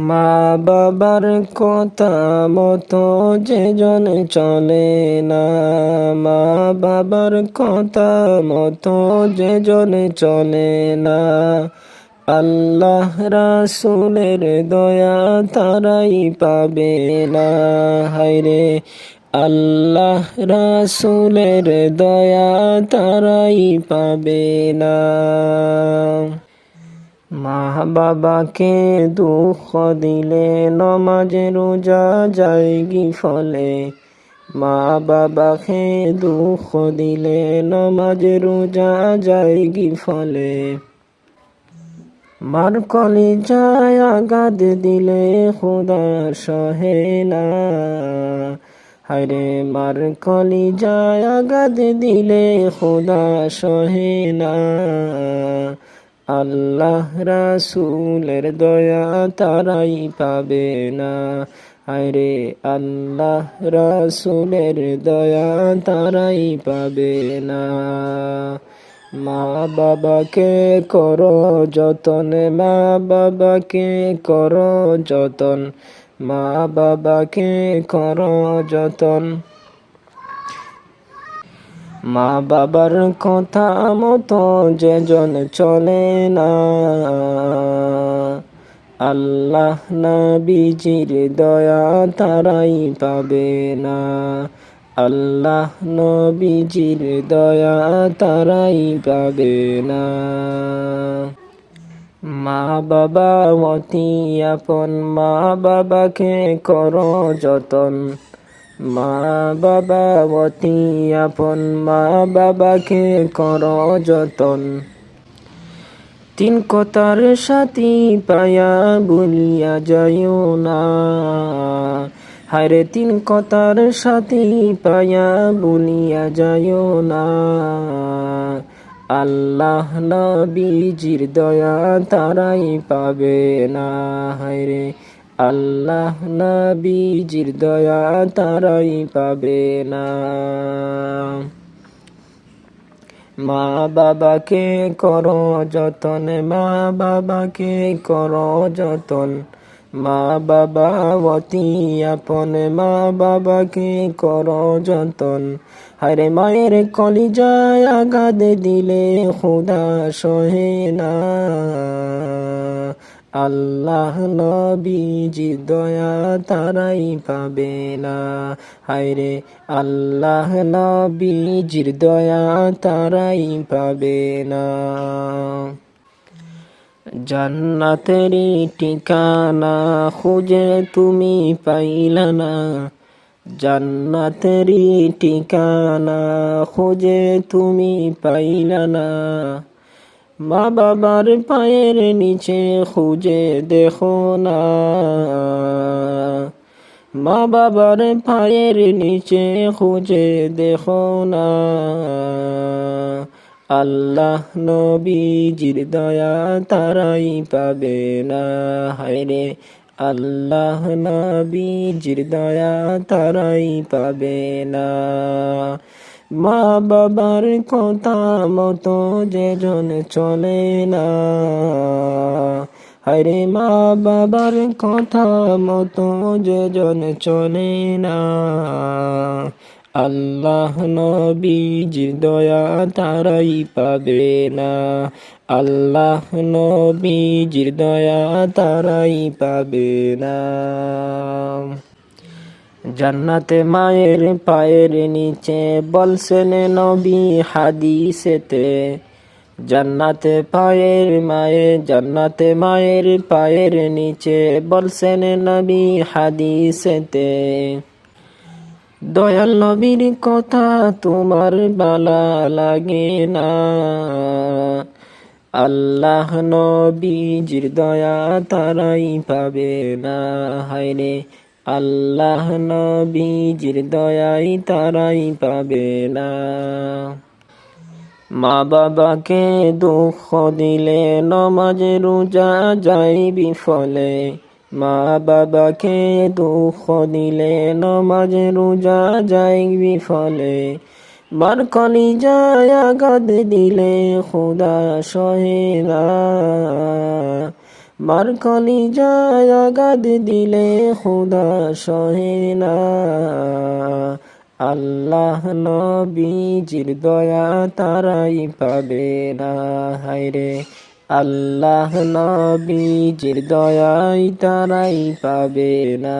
মা বাবার কথা মতো যে জন চলে না। মা বাবার কথা মতো যে জন চলে না। আল্লাহ রাসুলের দয়া তারাই পাবে না। হায়রে, আল্লাহ রাসুলের দয়া তারাই পাবে না। মা বাবাকে দুঃখ দিলে নমাজে রোজা যায় কি ফলে। মা বাবাকে দুঃখ দিলে নমাজে রোজা যায় কি ফলে। মার কলি যায় আগাদ দিলে খুদা সহে না হায়রে, মার কলি যায় আগাদ দিলে খুদা সহে না আল্লাহ রাসুলের দয়া তারাই পাবে না। আরে আল্লাহ রাসুলের দয়া তারাই পাবে না। মা বাবাকে কর যতন মা বাবাকে কর যতন। মা বাবাকে কর যতন। মা বাবার কথা মতো যেজন চলে না। আল্লাহ না নবীজির দয়া তারাই পাবে না। আল্লাহ নবীজির দয়া তারাই পাবে না। মা বাবা, অতি আপন মা বাবাকে করো যতন। মা বাবা, অতি আপন মা বাবাকে কর যতন। তিন কথার সাথী পায়া বলিয়া যাইও না। হারে তিন কথার সাথী পায়া বলিয়া যাইও না। আল্লাহ নবীজির দয়া তারাই পাবে না। হায়রে আল্লাহ নবীজির দয়া তারাই পাবে না। মা বাবাকে করো যতন, মা বাবাকে করো যতন। মা বাবা অতি আপন, মা বাবাকে করো যতন। হরে মায়ের কলিজায় আঘাত দিলে খুদা সহে না। আল্লাহ নবীজি দয়া তারাই পাবে না। হায়রে আল্লাহ নবীজির দয়া তারাই পাবে না। জান্নাতেরই ঠিকানা খুঁজে তুমি পাইলা না। জান্নাতেরই ঠিকানা খুঁজে তুমি পাইলা না। মা বাবার পায়ের নিচে খুঁজে দেখো না। মা বাবার পায়ের নিচে খুঁজে দেখো না। আল্লাহ নবীজির দয়া তারাই পাবে না। হায়রে আল্লাহ নবীজির দয়া তারাই পাবে না। মা বাবার কথা মতো যেজন চলে না। হরে মা বাবার কথা মতো যেজন চলে না। আল্লাহ নবীজির দয়া তারাই পাবে না। আল্লাহ নবীজির দয়া তারাই পাবে না। জান্নাতে মায়ের পায়ের নিচে বলছেন নবী হাদিসেতে। জান্নাতে পায়ের মায়ের জান্নাতে মায়ের পায়ের নিচে বলছেন নবী হাদিসেতে। দয়াল নবীর কথা তোমার বালা লাগে না। আল্লাহ নবীজির দয়া তারাই পাবে না। হায়রে আল্লাহ নবীজির দয়াই তারাই পাবে না। মা বাবাকে দুঃখ দিলে, নমাজে, রোজা, যাই বিফলে। মা বাবাকে দুঃখ দিলে, নমাজে, রোজা, যাই বিফলে। মার কলি যায় আঘাত দিলে, খুদা সহে না। মার কলি যায় আগাদ দিলে খুদা সহে না। আল্লাহ নবীজির দয়া তারাই পাবে না, হায়রে। আল্লাহ নবীজির দয়াই তারাই পাবে না।